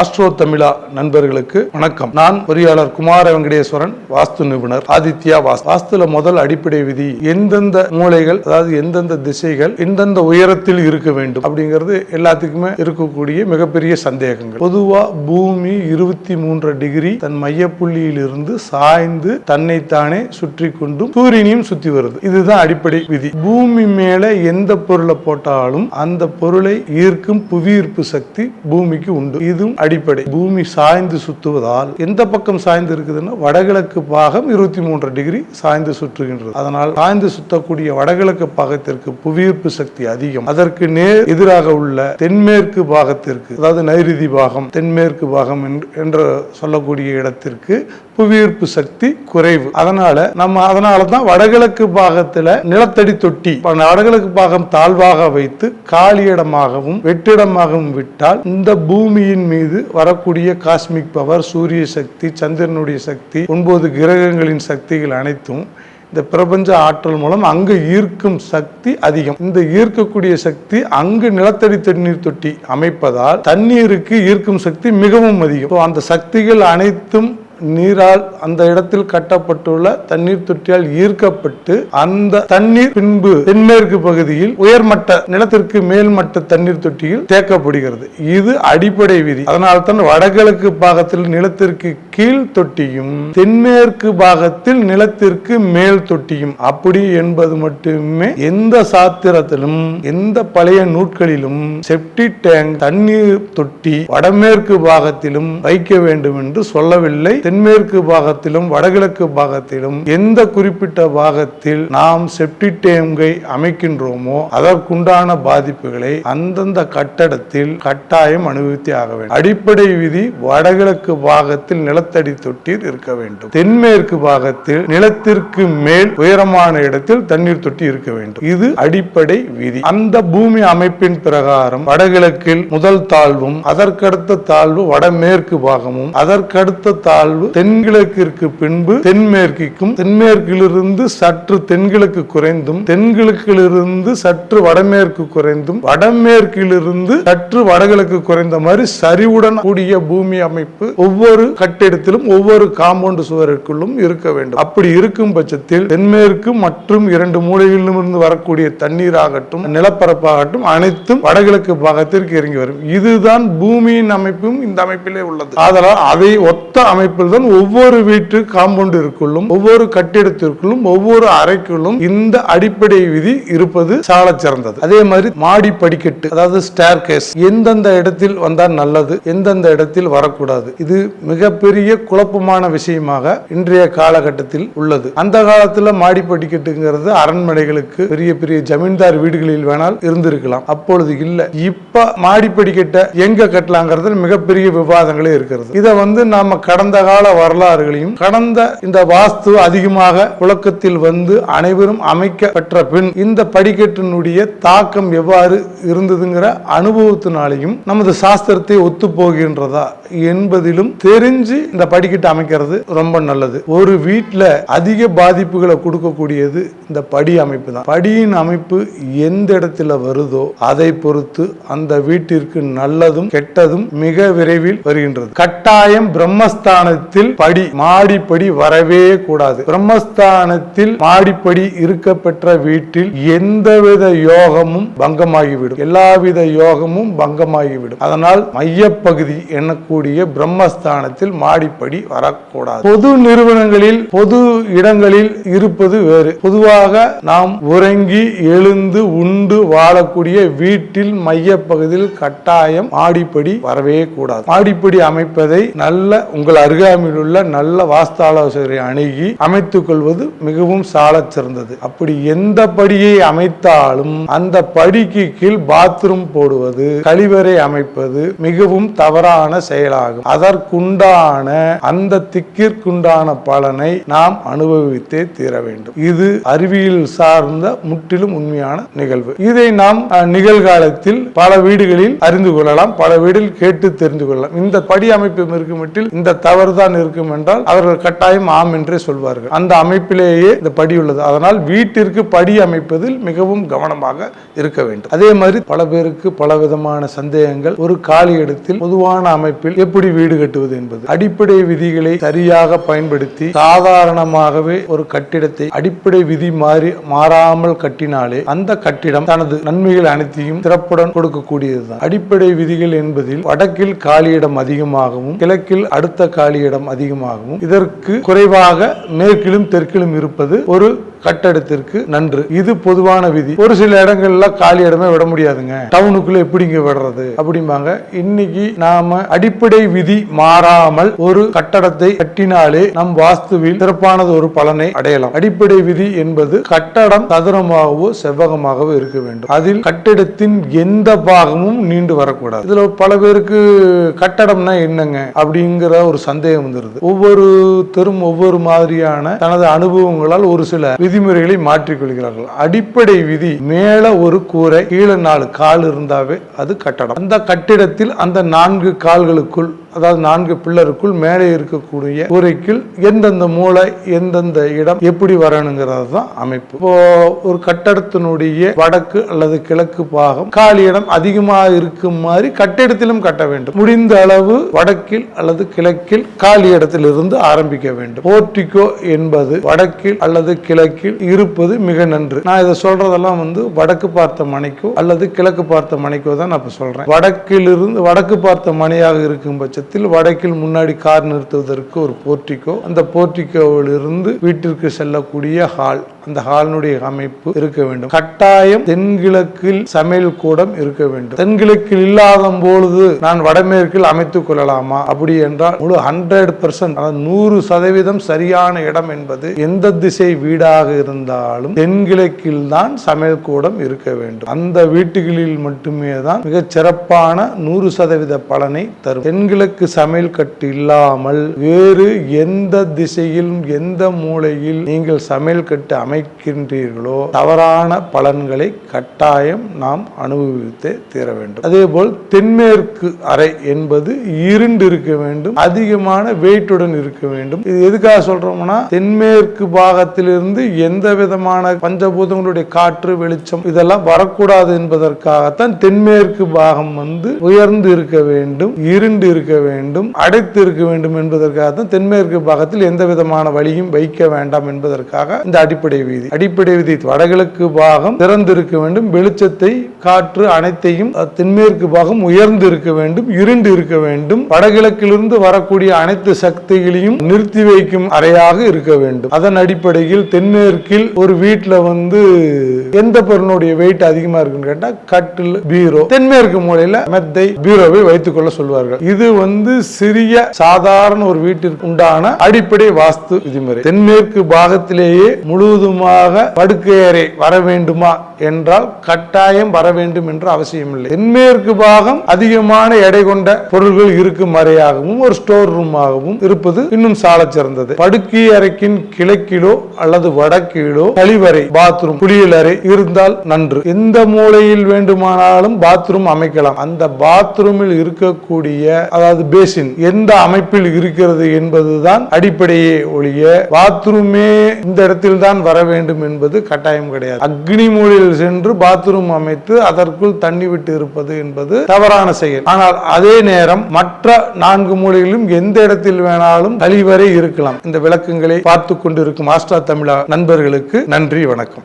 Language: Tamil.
ஆஸ்ட்ரோ தமிழா நண்பர்களுக்கு வணக்கம். நான் பொறியாளர் குமார வெங்கடேஸ்வரன் வாஸ்து நிபுணர் ஆதித்யா வாஸ்து வாஸ்துல முதல் அடிப்படை விதி எந்தெந்த மூளைகள் அதாவது எந்தெந்த திசைகள் எந்தெந்த உயரத்தில் இருக்க வேண்டும் அப்படிங்கிறது எல்லாத்துக்குமே இருக்கக்கூடிய மிகப்பெரிய சந்தேகங்கள். பொதுவா பூமி இருபத்தி மூன்று டிகிரி தன் மையப்புள்ளியில் இருந்து சாய்ந்து தன்னைத்தானே சுற்றி கொண்டும் சூரியனையும் சுத்தி வருது. இதுதான் அடிப்படை விதி. பூமி மேல எந்த பொருளை போட்டாலும் அந்த பொருளை ஈர்க்கும் புவியீர்ப்பு சக்தி பூமிக்கு உண்டு. இதுவும் அடிப்படை. பூமி சாய்ந்து சுத்துவதால் எந்த பக்கம் சாய்ந்து இருக்குதுன்னா வடகிழக்கு பாகம் இருபத்தி மூன்று டிகிரி சாய்ந்து சுற்றுகின்றது. அதனால் சாய்ந்து சுத்தக்கூடிய வடகிழக்கு பாகத்திற்கு புவியீர்ப்பு சக்தி அதிகம். அதற்கு நேர் எதிராக உள்ள தென்மேற்கு பாகத்திற்கு அதாவது நைருதி பாகம் தென்மேற்கு பாகம் என்று- என்று சொல்லக்கூடிய இடத்திற்கு புவியீர்ப்பு சக்தி குறைவு. அதனால நம்ம அதனால தான் வடகிழக்கு பாகத்துல நிலத்தடி தொட்டி வடகிழக்கு பாகம் தாழ்வாக வைத்து காலியிடமாகவும் வெற்றிடமாகவும் விட்டால் இந்த பூமியின் மீது வரக்கூடிய காஸ்மிக் பவர் சூரிய சக்தி சந்திரனுடைய சக்தி ஒன்பது கிரகங்களின் சக்திகள் அனைத்தும் இந்த பிரபஞ்ச ஆற்றல் மூலம் அங்கு ஈர்க்கும் சக்தி அதிகம். இந்த ஈர்க்கக்கூடிய சக்தி அங்கு நிலத்தடி தண்ணீர் தொட்டி அமைப்பதால் தண்ணீருக்கு ஈர்க்கும் சக்தி மிகவும் அதிகம். அந்த சக்திகள் அனைத்தும் நீரால் அந்த இடத்தில் கட்டப்பட்டுள்ள தண்ணீர் தொட்டியால் ஈர்க்கப்பட்டு அந்த தண்ணீர் பின்பு தென்மேற்கு பகுதியில் உயர்மட்ட நிலத்திற்கு மேல்மட்ட தண்ணீர் தொட்டியில் தேக்கப்படுகிறது. இது அடிப்படை விதி. அதனால் தான் வடகிழக்கு பாகத்தில் நிலத்திற்கு கீழ் தொட்டியும் தென்மேற்கு பாகத்தில் நிலத்திற்கு மேல் தொட்டியும். அப்படி என்பது மட்டுமே எந்த சாத்திரத்திலும் எந்த பழைய நூட்களிலும் செப்டி டேங்க் தண்ணீர் தொட்டி வடமேற்கு பாகத்திலும் வைக்க வேண்டும் என்று சொல்லவில்லை. தென்மேற்கு பாகத்திலும் வடகிழக்கு பாகத்திலும் எந்த குறிப்பிட்ட பாகத்தில் நாம் செப்டிடேங்கை அமைக்கின்றோமோ அதற்குண்டான பாதிப்புகளை அந்தந்த கட்டடத்தில் கட்டாயம் அனுபவித்தே ஆக வேண்டும். அடிப்படை விதி வடகிழக்கு பாகத்தில் நிலத்தடி தொட்டில் இருக்க வேண்டும். தென்மேற்கு பாகத்தில் நிலத்திற்கு மேல் உயரமான இடத்தில் தண்ணீர் தொட்டி இருக்க வேண்டும். இது அடிப்படை விதி. அந்த பூமி அமைப்பின் பிரகாரம் வடகிழக்கில் முதல் தாழ்வும் அதற்கடுத்த தாழ்வு வடமேற்கு பாகமும் அதற்கடுத்த தாழ்வு தென்கிழக்கிற்கு பின்பு தென்மேற்கிற்கும் தென்மேற்கிலிருந்து சற்று தென்கிழக்கு குறைந்தும் தென்கிழக்கிலிருந்து சற்று வடமேற்கு குறைந்தும் வடமேற்கிலிருந்து சற்று வடகிழக்கு குறைந்த மாதிரி சரிவுடன் கூடிய பூமி அமைப்பு ஒவ்வொரு கட்டிடத்திலும் ஒவ்வொரு காம்பவுண்ட் சுவருக்குள்ளும் இருக்க வேண்டும். அப்படி இருக்கும் பட்சத்தில் தென்மேற்கு மற்றும் இரண்டு மூலைகளிலும் இருந்து வரக்கூடிய தண்ணீர் ஆகட்டும் நிலப்பரப்பாகட்டும் அனைத்தும் வடகிழக்கு பாகத்திற்கு இறங்கி வரும். இதுதான் பூமியின் அமைப்பும் இந்த அமைப்பிலே உள்ளது. ஆதலால் அதை ஒத்த அமைப்பு அமைப்பில் தான் ஒவ்வொரு வீட்டு காம்பவுண்டிற்குள்ளும் ஒவ்வொரு கட்டிடத்திற்குள்ளும் ஒவ்வொரு அறைக்குள்ளும் இந்த அடிப்படை விதி இருப்பது சாலச் சிறந்தது. அதே மாதிரி மாடி படிக்கட்டு அதாவது ஸ்டேர் கேஸ் எந்தெந்த இடத்தில் வந்தால் நல்லது எந்தெந்த இடத்தில் வரக்கூடாது இது மிகப்பெரிய குழப்பமான விஷயமாக இன்றைய காலகட்டத்தில் உள்ளது. அந்த காலத்துல மாடி படிக்கட்டுங்கிறது அரண்மனைகளுக்கு பெரிய பெரிய ஜமீன்தார் வீடுகளில் வேணால் இருந்திருக்கலாம். அப்பொழுது இல்ல. இப்ப மாடி படிக்கட்டை எங்க கட்டலாங்கிறது மிகப்பெரிய விவாதங்களே இருக்கிறது. இதை வந்து நாம கடந்த கால வரலாறுகளையும் கடந்த இந்த வாஸ்து அதிகமாக புழக்கத்தில் வந்து அனைவரும் அமைக்க பெற்ற பின் இந்த படிக்கட்டினுடைய தாக்கம் எவ்வாறு இருந்ததுங்கிற அனுபவத்தினாலையும் நமது சாஸ்திரத்தை ஒத்து போகின்றதா என்பதிலும் தெரிஞ்சு இந்த படிக்கட்டு அமைக்கிறது ரொம்ப நல்லது. ஒரு வீட்டில் அதிக பாதிப்புகளை கொடுக்கக்கூடியது இந்த படி அமைப்பு தான். படியின் அமைப்பு எந்த இடத்துல வருதோ அதை பொறுத்து அந்த வீட்டிற்கு நல்லதும் கெட்டதும் மிக விரைவில் வருகின்றது. கட்டாயம் பிரம்மஸ்தானத்தில் படி மாடிப்படி வரவே கூடாது. பிரம்மஸ்தானத்தில் மாடிப்படி இருக்க பெற்ற வீட்டில் எந்தவித யோகமும் பங்கமாகிவிடும். எல்லாவித யோகமும் பங்கமாகிவிடும். அதனால் மையப்பகுதி எண்ணக்கூடிய பிரம்மஸ்தானத்தில் மாடிப்படி வரக்கூடாது. பொது நிறுவனங்களில் பொது இடங்களில் இருப்பது வேறு. பொதுவாக நாம் உறங்கி எழுந்து உண்டு வாழக்கூடிய வீட்டில் மையப்பகுதியில் கட்டாயம் மாடிப்படி வரவே கூடாது. மாடிப்படி அமைப்பதை நல்ல உங்கள் அருகாமையில் உள்ள நல்ல வாஸ்தாலோசகரை அணுகி அமைத்துக் கொள்வது மிகவும் சாலச் சிறந்தது. அப்படி எந்த படியை அமைத்தாலும் அந்த படிக்கு கீழ் பாத்ரூம் போடுவது கழிவறை அமைப்பது மிகவும் தவறான செயலாகும். அதற்குண்டான அந்த திக்கிற்குண்டான பலனை நாம் அனுபவித்தே தீர வேண்டும். இது அறிவியல் சார்ந்த முற்றிலும் உண்மையான நிகழ்வு. இதை நாம் நிகழ்காலத்தில் பல வீடுகளில் அறிந்து கொள்ளலாம் பல வீடில் கேட்டு தெரிந்து கொள்ளலாம். இந்த படி அமைப்பு இருக்கும் இந்த தவறுதான் தான் இருக்கும் என்றால் அவர்கள் கட்டாயம் ஆம் என்றே சொல்வார்கள். அந்த அமைப்பிலேயே இந்த படி உள்ளது. அதனால் வீட்டிற்கு படி அமைப்பதில் மிகவும் கவனமாக இருக்க வேண்டும். அதே மாதிரி பல பேருக்கு பல விதமான சந்தேகங்கள் ஒரு காலி இடத்தில் பொதுவான அமைப்பில் எப்படி வீடு கட்டுவது என்பது. அடிப்படை விதிகளை சரியாக பயன்படுத்தி சாதாரணமாகவே ஒரு கட்டிடத்தை அடிப்படை விதி மாறி மாறாமல் கட்டினாலே அந்த கட்டிடம் தனது நன்மைகள் அனைத்தையும் சிறப்புடன் கொடுக்கக்கூடியதுதான். அடிப்படை விதிகள் என்பதில் வடக்கில் காலியிடம் அதிகமாகவும் கிழக்கில் அடுத்த காலியிடம் இடம் அதிகமாகவும் இதற்கு குறைவாக மேற்கிலும் தெற்கிலும் இருப்பது ஒரு கட்டடத்திற்கு நன்று. இது பொதுவான விதி. ஒரு சில இடங்கள்ல காலி இடமே விட முடியாதுங்க. டவுனுக்குள்ள எப்படிங்க விடுறது? அப்படிம்பாங்க. இன்னைக்கு நாம அடிப்படை விதி மாறாமல் ஒரு கட்டடத்தை கட்டினாலே நம் வாஸ்துவில் சிறப்பானது ஒரு பலனை அடையலாம். அடிப்படை விதி என்பது கட்டடம் சதுரமாகவோ செவ்வகமாகவோ இருக்க வேண்டும். அதில் கட்டிடத்தின் எந்த பாகமும் நீண்டு வரக்கூடாது. இதுல பல பேருக்கு கட்டடம்னா என்னங்க? அப்படிங்கிற ஒரு சந்தேகம் வந்துருது. ஒவ்வொரு தெரும் ஒவ்வொரு மாதிரியான தனது அனுபவங்களால் ஒரு சில விதிமுறைகளை மாற்றிக்கொள்கிறார்கள் அடிப்படை விதி மேல ஒரு கூரை கீழே நாலு கால் இருந்தாவே அது கட்டடம். அந்த கட்டிடத்தில் அந்த நான்கு கால்களுக்குள் அதாவது நான்கு பில்லருக்குள் மேலே இருக்கக்கூடிய கூரைக்குள் எந்தெந்த மூளை எந்தெந்த இடம் எப்படி வரணுங்கிறது தான் அமைப்பு. இப்போ ஒரு கட்டடத்தினுடைய வடக்கு அல்லது கிழக்கு பாகம் காலி இடம் அதிகமாக இருக்கும் மாதிரி கட்டிடத்திலும் கட்ட வேண்டும். முடிந்த அளவு வடக்கில் அல்லது கிழக்கில் காலி இடத்திலிருந்து ஆரம்பிக்க வேண்டும். போர்டிகோ என்பது வடக்கில் அல்லது கிழக்கில் இருப்பது மிக நன்று. நான் இதை சொல்றதெல்லாம் வந்து வடக்கு பார்த்த மனைக்கோ அல்லது கிழக்கு பார்த்த மனைக்கோ தான் நான் இப்போ சொல்றேன். வடக்கிலிருந்து வடக்கு பார்த்த மனையாக இருக்கும் பட்சத்தில் வடக்கில் முன்னாடி கார் நிறுத்துவதற்கு ஒரு போர்ட்டிகோ அந்த போர்ட்டிகோவிலிருந்து வீட்டிற்கு செல்லக்கூடிய ஹால். அந்த ஹாலினுடைய அமைப்பு இருக்க வேண்டும். கட்டாயம் தென்கிழக்கில் சமையல் கூடம் இருக்க வேண்டும். தென்கிழக்கில் இல்லாத பொழுது நான் வடமேற்கில் அமைத்துக் கொள்ளலாமா? அப்படி என்றால் முழு ஹண்ட்ரட் பர்சன்ட் நூறு சதவீதம் சரியான இடம் என்பது எந்த திசை வீடாக இருந்தாலும் தென்கிழக்கில் தான் சமையல் கூடம் இருக்க வேண்டும். அந்த வீட்டுகளில் மட்டுமே தான் மிகச் சிறப்பான நூறு சதவீத பலனை தரும். தென்கிழக்கு சமையல் கட்டு இல்லாமல் வேறு எந்த திசையிலும் எந்த மூலையில் நீங்கள் சமையல் கட்டு அமைக்கின்றீர்களோ தவறான பலன்களை கட்டாயம் நாம் அனுபவித்தே தீர வேண்டும். அதேபோல் தென்மேற்கு அறை என்பது இருண்டு இருக்க வேண்டும் அதிகமான வெயிட்டுடன் இருக்க வேண்டும். இது எதுக்காக சொல்றோம்னா தென்மேற்கு பாகத்திலிருந்து எந்த விதமான பஞ்சபூதங்களுடைய காற்று வெளிச்சம் இதெல்லாம் வரக்கூடாது என்பதற்காகத்தான் தென்மேற்கு பாகம் வந்து உயர்ந்து இருக்க வேண்டும் இருண்டு இருக்க வேண்டும் அடைத்து இருக்க வேண்டும் என்பதற்காகத்தான் தென்மேற்கு பாகத்தில் எந்த விதமான வழியும் வைக்க வேண்டாம் என்பதற்காக இந்த அடிப்படை வீதி அடிப்படை வீதி வடகிழக்கு பாகம் திறந்திருக்க வேண்டும். வெளிச்சத்தை காற்று அனைத்தையும் தென்மேற்கு பாகம் உயர்ந்து இருக்க வேண்டும் இருண்டு இருக்க வேண்டும். வடகிழக்கிலிருந்து வரக்கூடிய அனைத்து சக்திகளையும் நிறுத்தி வைக்கும் அறையாக இருக்க வேண்டும். அதன் அடிப்படையில் தென்மேற்கில் ஒரு வீட்டில் வந்து எந்த பொருளுடைய வெயிட் அதிகமா இருக்குன்னு கேட்டா கட்டில் பீரோ. தென்மேற்கு மூலையில மெத்தை பீரோவை வைத்துக் கொள்ள சொல்வார்கள். இது வந்து சிறிய சாதாரண ஒரு வீட்டிற்கு உண்டான அடிப்படை வாஸ்து விதிமுறை. தென்மேற்கு பாகத்திலேயே முழுவதும் படுக்கை அறை வர வேண்டுமா? என்றால் கட்டாயம் வர வேண்டும் என்ற அவசியம் இல்லை தென்மேற்கு பாகம் அதிகமான எடை கொண்ட பொருள்கள் இருக்கும் அறையாகவும் ஒரு ஸ்டோர் ரூமாகவும் இருப்பது இன்னும் சாலச் சிறந்தது படுக்கை அறைக்கின் கிழக்கிலோ அல்லது வடக்கிலோ கழிவறை பாத்ரூம் குளியலறை இருந்தால் நன்று. எந்த மூலையில் வேண்டுமானாலும் பாத்ரூம் அமைக்கலாம். அந்த பாத்ரூமில் இருக்கக்கூடிய அதாவது பேசின் எந்த அமைப்பில் இருக்கிறது என்பதுதான் அடிப்படையே ஒழிய பாத்ரூமே இந்த இடத்தில் தான் வர வேண்டும் என்பது கட்டாயம் கிடையாது. அக்னி மூலையில் சென்று பாத்ரூம் அமைத்து அதற்குள் தண்ணி விட்டு இருப்பது என்பது தவறான செயல். ஆனால் அதே நேரம் மற்ற நான்கு மூலையிலும் எந்த இடத்தில் வேணாலும் கழிவறை இருக்கலாம். இந்த விளக்கங்களை பார்த்து கொண்டிருக்கும் ஆஸ்ட்ரா தமிழா நண்பர்களுக்கு நன்றி வணக்கம்.